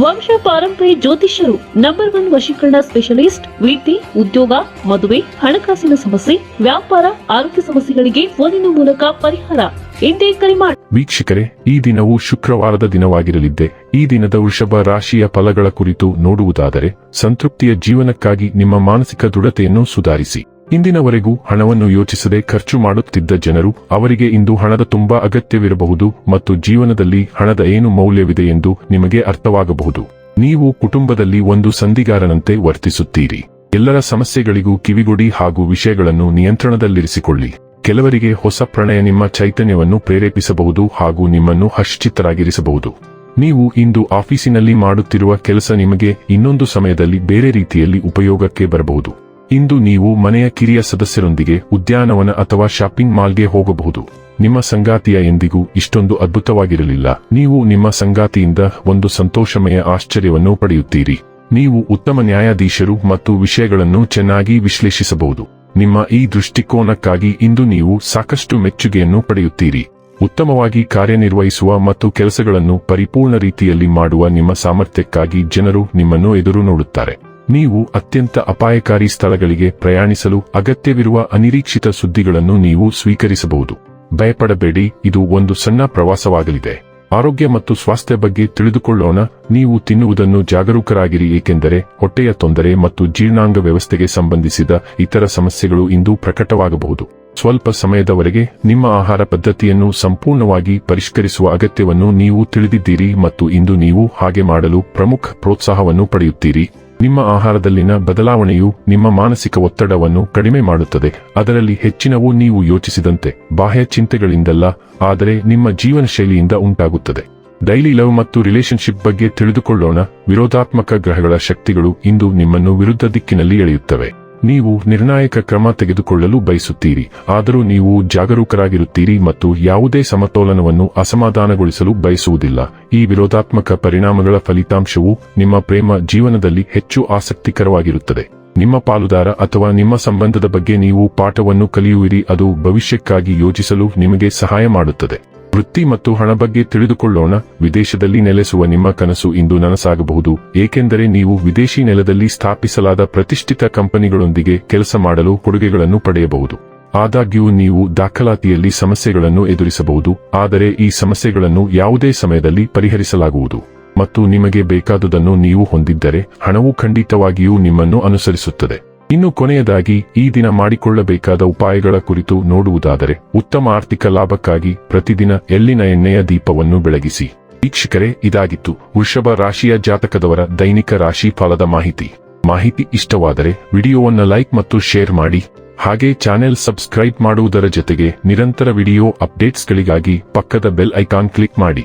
ವಂಶ ಪಾರಂಪರ್ಯ ಜ್ಯೋತಿಷ್ಯರು ನಂಬರ್ ಒನ್ ವಶೀಕರಣ ಸ್ಪೆಷಲಿಸ್ಟ್ ವೃತ್ತಿ ಉದ್ಯೋಗ, ಮದುವೆ, ಹಣಕಾಸಿನ ಸಮಸ್ಯೆ, ವ್ಯಾಪಾರ, ಆರೋಗ್ಯ ಸಮಸ್ಯೆಗಳಿಗೆ ಫೋನಿನ ಮೂಲಕ ಪರಿಹಾರ. ಎಂದೇ ಕರೆ ಮಾಡಿ ವೀಕ್ಷಕರೇ, ಈ ದಿನವು ಶುಕ್ರವಾರದ ದಿನವಾಗಿರಲಿದ್ದೆ. ಈ ದಿನದ ವೃಷಭ ರಾಶಿಯ ಫಲಗಳ ಕುರಿತು ನೋಡುವುದಾದರೆ, ಸಂತೃಪ್ತಿಯ ಜೀವನಕ್ಕಾಗಿ ನಿಮ್ಮ ಮಾನಸಿಕ ದೃಢತೆಯನ್ನು ಸುಧಾರಿಸಿ. ಇಂದಿನವರೆಗೂ ಹಣವನ್ನು ಯೋಚಿಸದೆ ಖರ್ಚು ಮಾಡುತ್ತಿದ್ದ ಜನರು ಅವರಿಗೆ ಇಂದು ಹಣದ ತುಂಬಾ ಅಗತ್ಯವಿರಬಹುದು ಮತ್ತು ಜೀವನದಲ್ಲಿ ಹಣದ ಏನು ಮೌಲ್ಯವಿದೆ ಎಂದು ನಿಮಗೆ ಅರ್ಥವಾಗಬಹುದು. ನೀವು ಕುಟುಂಬದಲ್ಲಿ ಒಂದು ಸಂಧಿಗಾರನಂತೆ ವರ್ತಿಸುತ್ತೀರಿ. ಎಲ್ಲರ ಸಮಸ್ಯೆಗಳಿಗೂ ಕಿವಿಗೊಡಿ ಹಾಗೂ ವಿಷಯಗಳನ್ನು ನಿಯಂತ್ರಣದಲ್ಲಿರಿಸಿಕೊಳ್ಳಿ. ಕೆಲವರಿಗೆ ಹೊಸ ಪ್ರಣಯ ನಿಮ್ಮ ಚೈತನ್ಯವನ್ನು ಪ್ರೇರೇಪಿಸಬಹುದು ಹಾಗೂ ನಿಮ್ಮನ್ನು ಹಶ್ಚಿತ್ತರಾಗಿರಿಸಬಹುದು ನೀವು ಇಂದು ಆಫೀಸಿನಲ್ಲಿ ಮಾಡುತ್ತಿರುವ ಕೆಲಸ ನಿಮಗೆ ಇನ್ನೊಂದು ಸಮಯದಲ್ಲಿ ಬೇರೆ ರೀತಿಯಲ್ಲಿ ಉಪಯೋಗಕ್ಕೆ ಬರಬಹುದು. ಇಂದು ನೀವು ಮನೆಯ ಕಿರಿಯ ಸದಸ್ಯರೊಂದಿಗೆ ಉದ್ಯಾನವನ ಅಥವಾ ಶಾಪಿಂಗ್ ಮಾಲ್ಗೆ ಹೋಗಬಹುದು. ನಿಮ್ಮ ಸಂಗಾತಿಯ ಎಂದಿಗೂ ಇಷ್ಟೊಂದು ಅದ್ಭುತವಾಗಿರಲಿಲ್ಲ. ನೀವು ನಿಮ್ಮ ಸಂಗಾತಿಯಿಂದ ಒಂದು ಸಂತೋಷಮಯ ಆಶ್ಚರ್ಯವನ್ನು ಪಡೆಯುತ್ತೀರಿ. ನೀವು ಉತ್ತಮ ನ್ಯಾಯಾಧೀಶರು ಮತ್ತು ವಿಷಯಗಳನ್ನು ಚೆನ್ನಾಗಿ ವಿಶ್ಲೇಷಿಸಬಹುದು. ನಿಮ್ಮ ಈ ದೃಷ್ಟಿಕೋನಕ್ಕಾಗಿ ಇಂದು ನೀವು ಸಾಕಷ್ಟು ಮೆಚ್ಚುಗೆಯನ್ನು ಪಡೆಯುತ್ತೀರಿ. ಉತ್ತಮವಾಗಿ ಕಾರ್ಯನಿರ್ವಹಿಸುವ ಮತ್ತು ಕೆಲಸಗಳನ್ನು ಪರಿಪೂರ್ಣ ರೀತಿಯಲ್ಲಿ ಮಾಡುವ ನಿಮ್ಮ ಸಾಮರ್ಥ್ಯಕ್ಕಾಗಿ ಜನರು ನಿಮ್ಮನ್ನು ಎದುರು ನೋಡುತ್ತಾರೆ. ನೀವು ಅತ್ಯಂತ ಅಪಾಯಕಾರಿ ಸ್ಥಳಗಳಿಗೆ ಪ್ರಯಾಣಿಸಲು ಅಗತ್ಯವಿರುವ ಅನಿರೀಕ್ಷಿತ ಸುದ್ದಿಗಳನ್ನು ನೀವು ಸ್ವೀಕರಿಸಬಹುದು. ಭಯಪಡಬೇಡಿ, ಇದು ಒಂದು ಸಣ್ಣ ಪ್ರವಾಸವಾಗಲಿದೆ. ಆರೋಗ್ಯ ಮತ್ತು ಸ್ವಾಸ್ಥ್ಯ ಬಗ್ಗೆ ತಿಳಿದುಕೊಳ್ಳೋಣ, ನೀವು ತಿನ್ನುವುದನ್ನು ಜಾಗರೂಕರಾಗಿರಿ ಏಕೆಂದರೆ ಹೊಟ್ಟೆಯ ತೊಂದರೆ ಮತ್ತು ಜೀರ್ಣಾಂಗ ವ್ಯವಸ್ಥೆಗೆ ಸಂಬಂಧಿಸಿದ ಇತರ ಸಮಸ್ಯೆಗಳು ಇಂದು ಪ್ರಕಟವಾಗಬಹುದು. ಸ್ವಲ್ಪ ಸಮಯದವರೆಗೆ ನಿಮ್ಮ ಆಹಾರ ಪದ್ಧತಿಯನ್ನು ಸಂಪೂರ್ಣವಾಗಿ ಪರಿಷ್ಕರಿಸುವ ಅಗತ್ಯವನ್ನು ನೀವು ತಿಳಿದಿದ್ದೀರಿ ಮತ್ತು ಇಂದು ನೀವು ಹಾಗೆ ಮಾಡಲು ಪ್ರಮುಖ ಪ್ರೋತ್ಸಾಹವನ್ನು ಪಡೆಯುತ್ತೀರಿ. ನಿಮ್ಮ ಆಹಾರದಲ್ಲಿನ ಬದಲಾವಣೆಯು ನಿಮ್ಮ ಮಾನಸಿಕ ಒತ್ತಡವನ್ನು ಕಡಿಮೆ ಮಾಡುತ್ತದೆ. ಅದರಲ್ಲಿ ಹೆಚ್ಚಿನವು ನೀವು ಯೋಚಿಸಿದಂತೆ, ಬಾಹ್ಯ ಚಿಂತೆಗಳಿಂದಲ್ಲ, ಆದರೆ ನಿಮ್ಮ ಜೀವನ ಶೈಲಿಯಿಂದ ಉಂಟಾಗುತ್ತದೆ. ಡೈಲಿ ಲವ್ ಮತ್ತು ರಿಲೇಶನ್ಶಿಪ್ ಬಗ್ಗೆ ತಿಳಿದುಕೊಳ್ಳೋಣ. ವಿರೋಧಾತ್ಮಕ ಗ್ರಹಗಳ ಶಕ್ತಿಗಳು ಇಂದು ನಿಮ್ಮನ್ನು ವಿರುದ್ಧ ದಿಕ್ಕಿನಲ್ಲಿ ಎಳೆಯುತ್ತವೆ. ನೀವು ನಿರ್ಣಾಯಕ ಕ್ರಮ ತೆಗೆದುಕೊಳ್ಳಲು ಬಯಸುತ್ತೀರಿ. ಆದರೂ ನೀವು ಜಾಗರೂಕರಾಗಿರುತ್ತೀರಿ ಮತ್ತು ಯಾವುದೇ ಸಮತೋಲನವನ್ನು ಅಸಮಾಧಾನಗೊಳಿಸಲು ಬಯಸುವುದಿಲ್ಲ. ಈ ವಿರೋಧಾತ್ಮಕ ಪರಿಣಾಮಗಳ ಫಲಿತಾಂಶವು ನಿಮ್ಮ ಪ್ರೇಮ ಜೀವನದಲ್ಲಿ ಹೆಚ್ಚು ಆಸಕ್ತಿಕರವಾಗಿರುತ್ತದೆ. ನಿಮ್ಮ ಪಾಲುದಾರ ಅಥವಾ ನಿಮ್ಮ ಸಂಬಂಧದ ಬಗ್ಗೆ ನೀವು ಪಾಠವನ್ನು ಕಲಿಯುವಿರಿ, ಅದು ಭವಿಷ್ಯಕ್ಕಾಗಿ ಯೋಜಿಸಲು ನಿಮಗೆ ಸಹಾಯ ಮಾಡುತ್ತದೆ. ವೃತ್ತಿ ಮತ್ತು ಹಣ ಬಗ್ಗೆ ತಿಳಿದುಕೊಳ್ಳೋಣ. ವಿದೇಶದಲ್ಲಿ ನೆಲೆಸುವ ನಿಮ್ಮ ಕನಸು ಇಂದು ನನಸಾಗಬಹುದು. ಏಕೆಂದರೆ ನೀವು ವಿದೇಶಿ ನೆಲದಲ್ಲಿ ಸ್ಥಾಪಿಸಲಾದ ಪ್ರತಿಷ್ಠಿತ ಕಂಪನಿಗಳೊಂದಿಗೆ ಕೆಲಸ ಮಾಡಲು ಕೊಡುಗೆಗಳನ್ನು ಪಡೆಯಬಹುದು. ಆದಾಗ್ಯೂ ನೀವು ದಾಖಲಾತಿಯಲ್ಲಿ ಸಮಸ್ಯೆಗಳನ್ನು ಎದುರಿಸಬಹುದು. ಆದರೆ ಈ ಸಮಸ್ಯೆಗಳನ್ನು ಯಾವುದೇ ಸಮಯದಲ್ಲಿ ಪರಿಹರಿಸಲಾಗುವುದು. ಮತ್ತು ನಿಮಗೆ ಬೇಕಾದುದನ್ನು ನೀವು ಹೊಂದಿದ್ದರೆ, ಹಣವು ಖಂಡಿತವಾಗಿಯೂ ನಿಮ್ಮನ್ನು ಅನುಸರಿಸುತ್ತದೆ. ಇನ್ನು ಕೊನೆಯದಾಗಿ ಈ ದಿನ ಮಾಡಿಕೊಳ್ಳಬೇಕಾದ ಉಪಾಯಗಳ ಕುರಿತು ನೋಡುವುದಾದರೆ ಉತ್ತಮ ಆರ್ಥಿಕ ಲಾಭಕ್ಕಾಗಿ ಪ್ರತಿದಿನ ಎಳ್ಳಿನ ಎಣ್ಣೆಯ ದೀಪವನ್ನು ಬೆಳಗಿಸಿ. ವೀಕ್ಷಕರೇ, ಇದಾಗಿತ್ತು ವೃಷಭ ರಾಶಿಯ ಜಾತಕದವರ ದೈನಿಕ ರಾಶಿ ಫಲದ ಮಾಹಿತಿ. ಮಾಹಿತಿ ಇಷ್ಟವಾದರೆ ವಿಡಿಯೋವನ್ನು ಲೈಕ್ ಮತ್ತು ಶೇರ್ ಮಾಡಿ. ಹಾಗೆ ಚಾನೆಲ್ ಸಬ್ಸ್ಕ್ರೈಬ್ ಮಾಡುವುದರ ಜೊತೆಗೆ ನಿರಂತರ ವಿಡಿಯೋ ಅಪ್ಡೇಟ್ಸ್ಗಳಿಗಾಗಿ ಪಕ್ಕದ ಬೆಲ್ ಐಕಾನ್ ಕ್ಲಿಕ್ ಮಾಡಿ.